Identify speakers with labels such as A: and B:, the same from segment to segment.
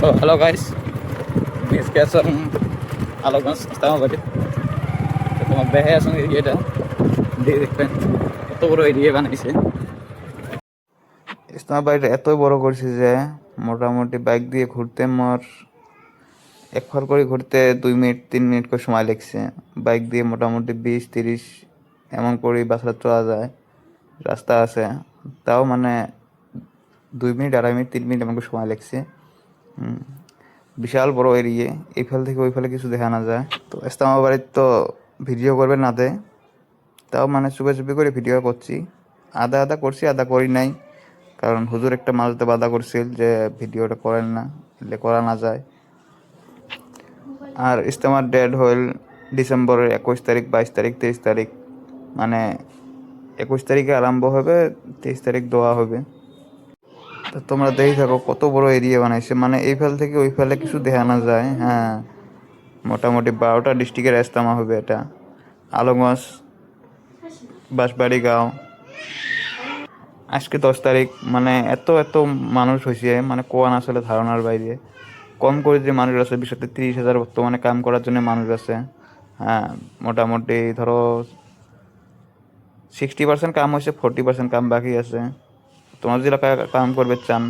A: তো hello guys মিস গেছন আলোগঞ্জ ইসলামাবাদে তো তোমার দেখে আসুন এরিয়াটা দিয়ে দেখবেন কত বড় এরিয়া বানাইছে ইসলামাবাদ এতই বড় করছে যে মোটামুটি বাইক দিয়ে ঘুরতে মোর এক ফর করে ঘুরতে দুই মিনিট তিন মিনিট করে সময় লাগছে বাইক দিয়ে মোটামুটি বিশ তিরিশ এমন করে বাসা চলা যায় রাস্তা আছে তাও মানে দুই মিনিট আড়াই মিনিট তিন মিনিট এমন করে সময় লাগছে। বিশাল বড় এরিয়ে, এই ফেল থেকে ওই ফেলে কিছু দেখা না যায়। তো ইসলামাবাড়ির তো ভিডিও করবে না দে, তাও মানে চুপে চুপে করে ভিডিও করছি। আদা আদা করছি আদা করি নাই, কারণ হুজুর একটা মাঝতে বাধা করছিল যে ভিডিওটা করেন না, এলে করা না যায়। আর ইস্তেমার ডেট হইল ডিসেম্বরের একুশ তারিখ, বাইশ তারিখ তেইশ তারিখ মানে একুশ তারিখে আরম্ভ হবে তেইশ তারিখ দেওয়া হবে। তো তোমরা দেখে থাকো কত বড় এরিয়া বানাইছে। মানে এই ফেল থেকে ওই ফেলে কিছু দেখা না যায় হ্যাঁ। মোটামুটি বারোটা ডিস্ট্রিক্টের ইস্তেমা হবে এটা। আলমগঞ্জ বাঁশবাড়ি গাঁও আজকে দশ তারিখ মানে এত এত মানুষ হয়েছে মানে কোয়ান আসলে ধারণার বাইরে। কম করে যে মানুষ আছে, বিশেষত তিরিশ হাজার বর্তমানে কাম করার জন্য মানুষ আছে। হ্যাঁ মোটামুটি ধরো সিক্সটি পার্সেন্ট কাম হয়েছে ফোরটি পার্সেন্ট কাম বাকি আছে। তোমার যদি কাম করবে, চান।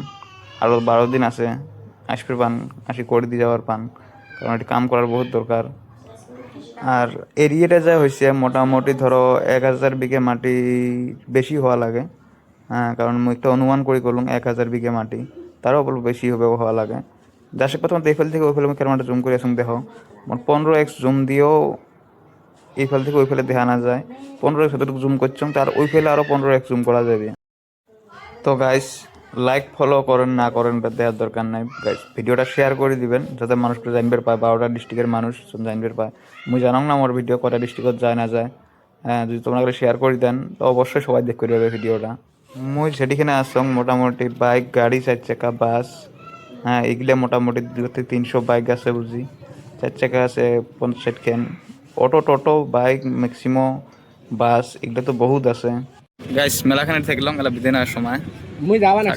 A: আরও বারো দিন আছে, আসবে পান, আসি করে দিয়ে যাওয়ার পান। কারণ এটি কাম করার বহুত দরকার। আর এরিয়াটা যা হয়েছে, মোটামুটি ধরো এক হাজার বিঘে মাটি বেশি হওয়া লাগে। হ্যাঁ কারণ মুই একটা অনুমান করে করলাম, এক হাজার বিঘে মাটি। তারও বলব বেশি হবে হওয়া লাগে। যার সাথে তোমার এই ফেল থেকে ওই ফেলে ক্যামেরাটা জুম করে, আসুন দেখো। মোট পনেরো এক্স জুম দিয়েও এই ফেল থেকে ওই ফেলে দেখা না যায়। পনেরো এক্স যতটুকু জুম করছ, তার ওই ফেলে আরও পনেরো এক্স জুম করা যাবে। তো গাইস লাইক ফলো করেন, না করেন দেওয়ার দরকার নাই। গাইস ভিডিওটা শেয়ার করে দিবেন, যাতে মানুষকে জানবে পায়, বারোটা ডিস্ট্রিক্টের মানুষ জানবে পায়। মুই জানাম না আমার ভিডিও কটা ডিস্ট্রিক্টত যায়, না যায়। হ্যাঁ যদি তোমরা শেয়ার করে দেন, তো অবশ্যই সবাই দেখতে পাবে ভিডিওটা। মুই সেটিখানে আসং মোটামুটি বাইক গাড়ি চার চাকা বাস হ্যাঁ এগুলো মোটামুটি দু থেকে তিনশো বাইক আছে বুঝি। চার চাকা আছে, পঞ্চাশ খান auto, toto bike Maximo bus এগুলো তো বহুত আছে। গাইস মেলাখানে থাকলাম এলা বিদেনার সময়।
B: মুই যাবা না